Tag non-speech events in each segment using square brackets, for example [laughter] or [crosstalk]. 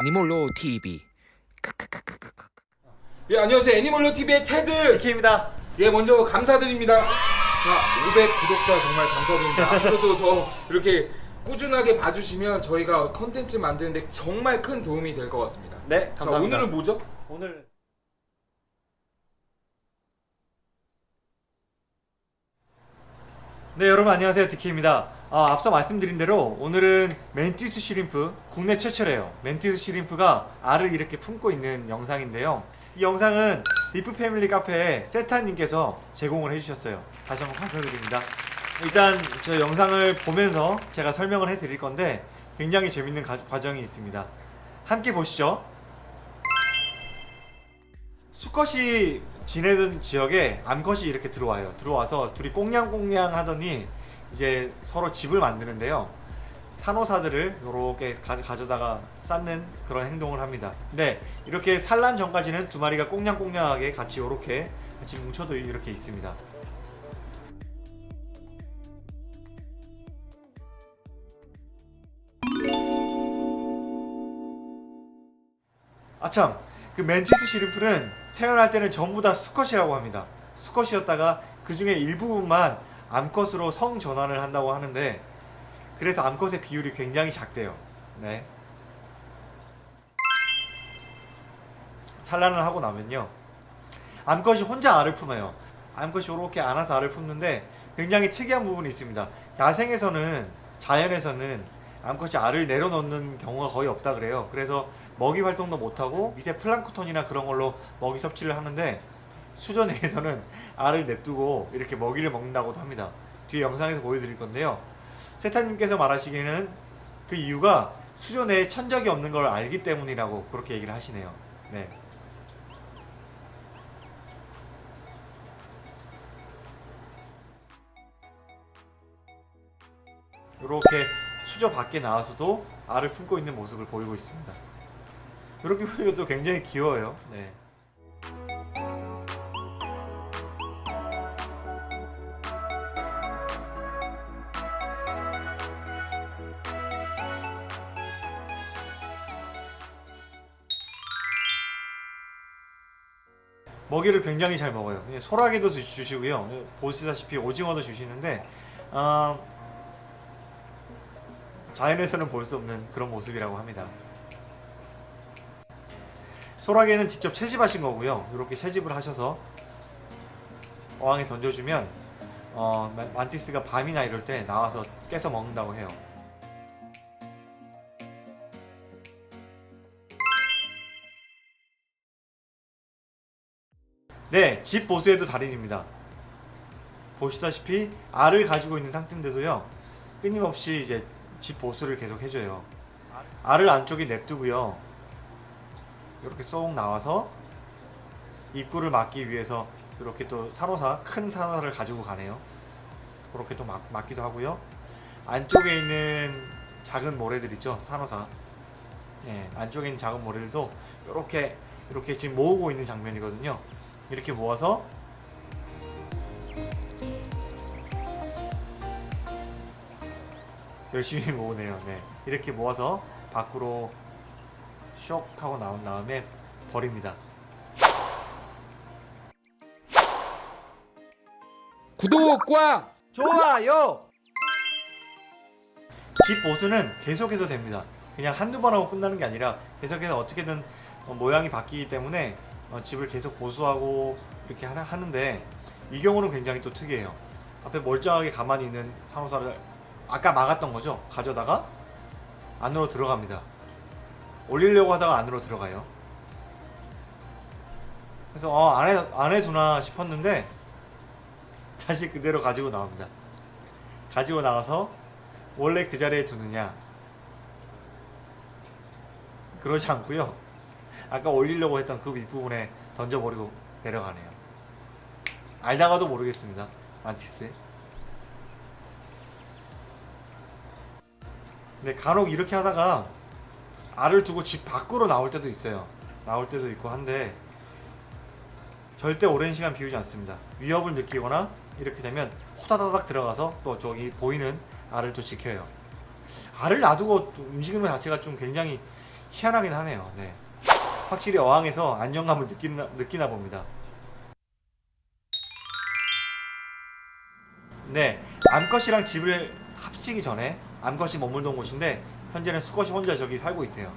애니몰로 TV 예 안녕하세요 애니멀로 TV의 테드 키입니다. 예 먼저 감사드립니다 자, 500 구독자 정말 감사드립니다 앞으로도 더 이렇게 꾸준하게 봐주시면 저희가 컨텐츠 만드는데 정말 큰 도움이 될 것 같습니다 네, 자 감사합니다. 오늘은 뭐죠? 오늘 네 여러분 안녕하세요 디키입니다. 아, 앞서 말씀드린 대로 오늘은 멘티스 시림프 국내 최초래요. 멘티스 시림프가 알을 이렇게 품고 있는 영상인데요. 이 영상은 리프 패밀리 카페에 세타님께서 제공을 해주셨어요. 다시 한번 감사드립니다. 일단 저 영상을 보면서 제가 설명을 해드릴 건데 굉장히 재밌는 가- 과정이 있습니다. 함께 보시죠. 수컷이 지내던 지역에 암컷이 이렇게 들어와요. 들어와서 둘이 꽁냥꽁냥 하더니 이제 서로 집을 만드는데요. 산호사들을 이렇게 가져다가 쌓는 그런 행동을 합니다. 근데 이렇게 산란 전까지는 두 마리가 꽁냥꽁냥하게 같이 이렇게 같이 뭉쳐도 이렇게 있습니다. 아참 그 멘티스 시림프는 태어날 때는 전부 다 수컷이라고 합니다. 수컷이었다가 그 중에 일부분만 암컷으로 성 전환을 한다고 하는데 그래서 암컷의 비율이 굉장히 작대요. 네. 산란을 하고 나면요. 암컷이 혼자 알을 품어요. 암컷이 이렇게 안아서 알을 품는데 굉장히 특이한 부분이 있습니다. 야생에서는 자연에서는 암컷이 알을 내려놓는 경우가 거의 없다 그래요. 그래서 먹이 활동도 못하고 밑에 플랑크톤이나 그런 걸로 먹이 섭취를 하는데 수조 내에서는 [laughs] 알을 냅두고 이렇게 먹이를 먹는다고도 합니다. 뒤에 영상에서 보여드릴 건데요. 세타님께서 말하시기에는 그 이유가 수조 내에 천적이 없는 걸 알기 때문이라고 그렇게 얘기를 하시네요. 네. 이렇게 수저 밖에 나와서도 알을 품고 있는 모습을 보이고 있습니다. 이렇게 보니까 또 굉장히 귀여워요. 네. 먹이를 굉장히 잘 먹어요. 예, 소라게도 주- 주시고요. 예, 보시다시피 오징어도 주시는데 어, 자연에서는 볼 수 없는 그런 모습이라고 합니다. 소라게는 직접 채집하신 거고요. 이렇게 채집을 하셔서 어항에 던져주면 어, 만- 만티스가 밤이나 이럴 때 나와서 깨서 먹는다고 해요. 네, 집 보수에도 달인입니다. 보시다시피 알을 가지고 있는 상태인데도요, 끊임없이 이제 집 보수를 계속 해줘요. 알을 안쪽에 냅두고요, 이렇게 쏙 나와서 입구를 막기 위해서 이렇게 또 산호사 큰 산호사를 가지고 가네요. 그렇게 또 막, 막기도 하고요. 안쪽에 있는 작은 모래들 있죠, 산호사. 예, 안쪽에 있는 작은 모래들도 이렇게 이렇게 지금 모으고 있는 장면이거든요. 이렇게 모아서 열심히 모으네요. 네. 이렇게 모아서 밖으로 쇽 하고 나온 다음에 버립니다. 구독과 좋아요! 집 보수는 계속해서 됩니다. 그냥 한두 번 하고 끝나는 게 아니라 계속해서 어떻게든 어, 모양이 바뀌기 때문에 어, 집을 계속 보수하고 이렇게 하는데 이 경우는 굉장히 또 특이해요. 앞에 멀쩡하게 가만히 있는 산호사를 아까 막았던 거죠. 가져다가 안으로 들어갑니다. 올리려고 하다가 안으로 들어가요. 그래서 어, 안에 안에 두나 싶었는데 [laughs] 다시 그대로 가지고 나옵니다. 가지고 나가서 원래 그 자리에 두느냐? 그러지 않고요. 아까 올리려고 했던 그 윗부분에 던져버리고 내려가네요. 알다가도 모르겠습니다. 만티스. 근데 간혹 이렇게 하다가 알을 두고 집 밖으로 나올 때도 있어요. 나올 때도 있고 한데 절대 오랜 시간 비우지 않습니다. 위협을 느끼거나 이렇게 되면 호다다닥 들어가서 또 저기 보이는 알을 또 지켜요. 알을 놔두고 또 움직이는 것 자체가 좀 굉장히 희한하긴 하네요. 네. 확실히 어항에서 안정감을 느끼나, 느끼나 봅니다. 네, 암컷이랑 집을 합치기 전에 암컷이 머물던 곳인데 현재는 수컷이 혼자 저기 살고 있대요.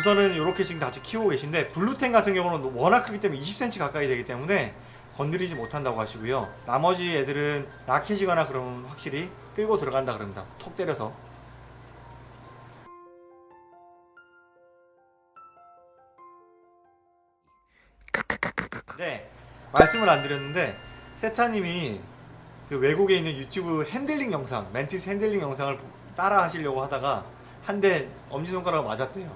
우선은 이렇게 지금 같이 키우고 계신데 블루텐 같은 경우는 워낙 크기 때문에 20cm 가까이 되기 때문에 건드리지 못한다고 하시고요. 나머지 애들은 약해지거나 그러면 확실히 끌고 들어간다 그럽니다. 톡 때려서. 네, 말씀을 안 드렸는데 세타님이 그 외국에 있는 유튜브 핸들링 영상, 멘티스 핸들링 영상을 따라 하시려고 하다가 한 대 엄지손가락을 맞았대요.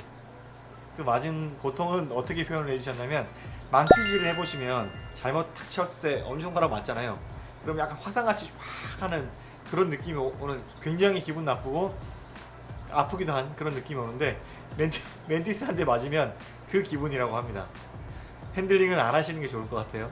그 맞은 고통은 어떻게 표현을 해주셨냐면 망치질을 해보시면 잘못 탁 치었을 때 엄지손가락 맞잖아요. 그럼 약간 화상같이 확 하는 그런 느낌이 오- 오는 굉장히 기분 나쁘고 아프기도 한 그런 느낌이 오는데 멘티, 멘티스한테 [laughs] 맞으면 그 기분이라고 합니다. 핸들링은 안 하시는 게 좋을 것 같아요.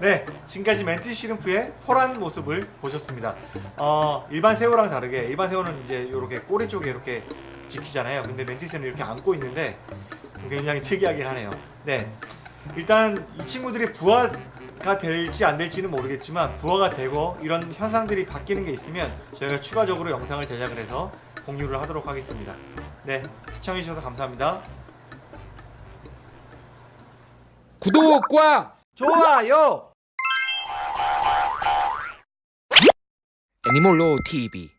네, 지금까지 멘티스 시림프의 포란 모습을 보셨습니다. 어, 일반 새우랑 다르게 일반 새우는 이제 이렇게 꼬리 쪽에 이렇게 지키잖아요. 근데 멘티스는 이렇게 안고 있는데 굉장히 특이하긴 하네요. 네, 일단 이 친구들이 부화가 될지 안 될지는 모르겠지만 부화가 되고 이런 현상들이 바뀌는 게 있으면 저희가 추가적으로 영상을 제작을 해서 공유를 하도록 하겠습니다. 네, 시청해주셔서 감사합니다. 구독과 좋아요! 애니몰로 TV